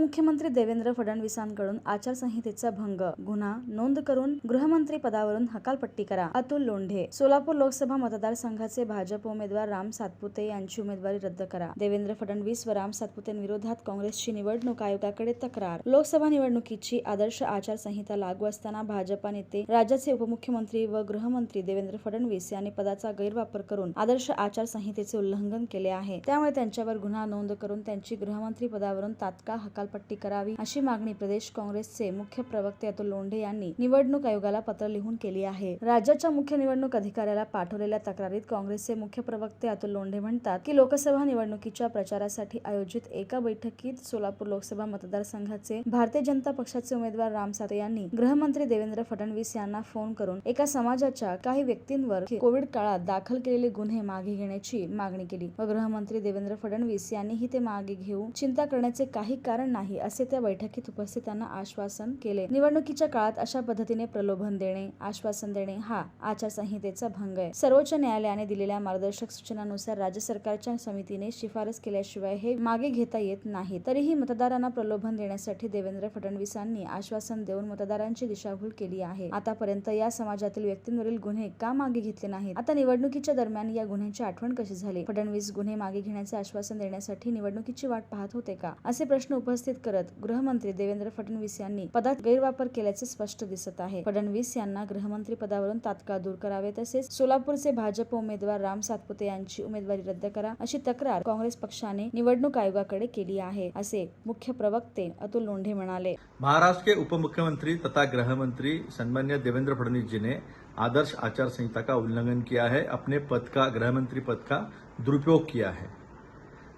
देवेंद्र फडणवीसांकडून आचारसंहितेचा भंग गुन्हा नोंद करून गृहमंत्री पदावरून हकालपट्टी करा. अतुल लोंढे सोलापूर लोकसभा मतदारसंघाचे भाजप उमेदवार राम सातपुते यांची उमेदवारी रद्द करा. देवेंद्र फडणवीस व राम सातपुतेंविरोधात काँग्रेसची निवडणूक आयोगाकडे तक्रार. लोकसभा निवडणुकीची आदर्श आचारसंहिता लागू असताना भाजपा नेते राज्याचे उपमुख्यमंत्री व गृहमंत्री देवेंद्र फडणवीस यांनी पदाचा गैरवापर करून आदर्श आचारसंहितेचे उल्लंघन केले आहे. त्यामुळे त्यांच्यावर गुन्हा नोंद करून त्यांची गृहमंत्री पदावरून तात्काळ हकाल हकालपट्टी करावी अशी मागणी प्रदेश काँग्रेसचे मुख्य प्रवक्ते अतुल लोंढे यांनी निवडणूक आयोगाला पत्र लिहून केली आहे. राज्याच्या मुख्य निवडणूक अधिकाऱ्याला पाठवलेल्या तक्रारीत काँग्रेसचे मुख्य प्रवक्ते अतुल लोंढे म्हणतात की लोकसभा निवडणुकीच्या प्रचारासाठी आयोजित एका बैठकीत सोलापूर लोकसभा मतदारसंघाचे भारतीय जनता पक्षाचे उमेदवार राम सातपुते यांनी गृहमंत्री देवेंद्र फडणवीस यांना फोन करून एका समाजाच्या काही व्यक्तींवर कोविड काळात दाखल केलेले गुन्हे मागे घेण्याची मागणी केली व गृहमंत्री देवेंद्र फडणवीस यांनीही ते मागे घेऊन चिंता करण्याचे काही कारण नाही. असे त्या बैठकीत उपस्थितांना आश्वासन केले. निवडणुकीच्या काळात अशा पद्धतीने प्रलोभन देणे आश्वासन देणे हा आचारसंहितेचा भंग आहे. सर्वोच्च न्यायालयाने दिलेल्या मार्गदर्शक सूचनानुसार राज्य सरकारच्या समितीने शिफारस केल्याशिवाय हे मागे घेता येत नाही. तरीही मतदारांना प्रलोभन देण्यासाठी देवेंद्र फडणवीसांनी आश्वासन देऊन मतदारांची दिशाभूल केली आहे. आतापर्यंत या समाजातील व्यक्तींवरील गुन्हे का मागे घेतले नाहीत? आता निवडणुकीच्या दरम्यान या गुन्ह्यांची आठवण कशी झाली? फडणवीस गुन्हे मागे घेण्याचे आश्वासन देण्यासाठी निवडणुकीची वाट पाहत होते का? असे प्रश्न उपस्थित करत गृहमंत्री देवेंद्र फडणवीस यांनी पदात गैरवापर केल्याचे स्पष्ट दिसत आहे. फडणवीस यांना गृहमंत्री पदावरून तात्काळ दूर करावे तसेच सोलापूरचे भाजप उमेदवार राम सातपुते यांची उमेदवारी रद्द करा अशी तक्रार काँग्रेस पक्षाने निवडणूक आयोगाकडे केली आहे असे मुख्य प्रवक्ते अतुल लोंढे म्हणाले. महाराष्ट्र के उपमुख्यमंत्री तथा गृहमंत्री सन्मान्य देवेंद्र फडणवीस जी ने आदर्श आचार संहिता का उल्लंघन किया है अपने पद का गृहमंत्री पद का दुरुपयोग किया है?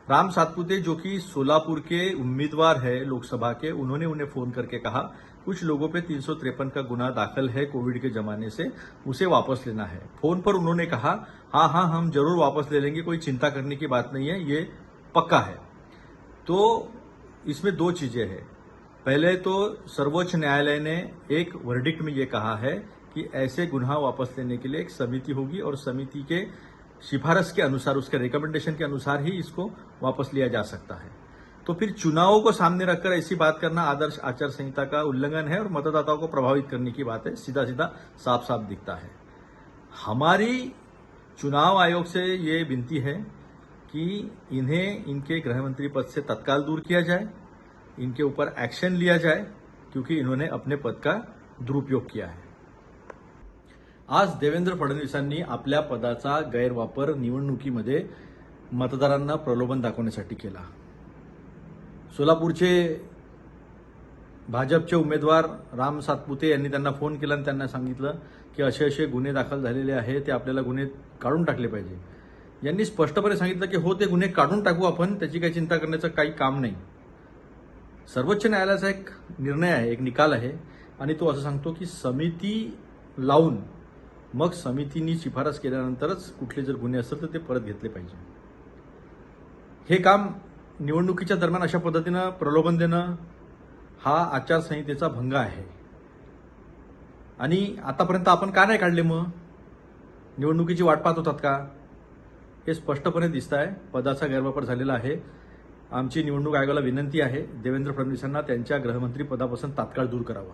राम सातपुते, जो कि सोलापुर के उम्मीदवार है लोकसभा के, उन्होंने उन्हें फ़ोन करके कहा, कुछ लोगों पे तीन सौ तिरपन का गुना दाखिल है कोविड के जमाने से, उसे वापस लेना है। फ़ोन पर उन्होंने कहा हाँ हाँ हम ज़रूर वापस ले लेंगे, कोई चिंता करने की बात नहीं है, ये पक्का है। तो इसमें दो चीज़ें हैं। पहले तो सर्वोच्च न्यायालय ने एक वर्डिक्ट में ये कहा है कि ऐसे गुनाह वापस लेने के लिए एक समिति होगी और समिति के सिफारिश के अनुसार, उसके रिकमेंडेशन के अनुसार ही इसको वापस लिया जा सकता है। तो फिर चुनावों को सामने रखकर ऐसी बात करना आदर्श आचार संहिता का उल्लंघन है और मतदाताओं को प्रभावित करने की बात है। सीधा सीधा साफ़ साफ़ दिखता है। हमारी चुनाव आयोग से ये विनती है कि इन्हें इनके गृहमंत्री पद से तत्काल दूर किया जाए, इनके ऊपर एक्शन लिया जाए, क्योंकि इन्होंने अपने पद का दुरुपयोग किया है। आज देवेंद्र फडणवीसांनी आपल्या पदाचा गैरवापर निवडणुकीमध्ये मतदारांना प्रलोभन दाखवण्यासाठी केला. सोलापूरचे भाजपचे उमेदवार राम सातपुते यांनी त्यांना फोन केला आणि त्यांना सांगितलं की असे असे गुन्हे दाखल झालेले आहे ते आपल्याला गुन्हे काढून टाकले पाहिजे. यांनी स्पष्टपणे सांगितलं की हो ते गुन्हे काढून टाकू आपण त्याची काही चिंता करण्याचं काही काम नाही. सर्वोच्च न्यायालयाचा एक निर्णय आहे एक निकाल आहे आणि तो असं सांगतो की समिती लावून मग समितीनी शिफारस केल्यानंतरच कुठले जर गुन्हे असतील तर ते परत घेतले पाहिजे. हे काम निवडणुकीच्या दरम्यान अशा पद्धतीनं प्रलोभन देणं हा आचारसंहितेचा भंग आहे. आणि आतापर्यंत आपण का नाही काढले मग? निवडणुकीची वाट पाहत होतात का? हे स्पष्टपणे दिसत आहे पदाचा गैरवापर झालेला आहे. आमची निवडणूक आयोगाला विनंती आहे. देवेंद्र फडणवीसांना त्यांच्या गृहमंत्री पदापासून तात्काळ दूर करावं.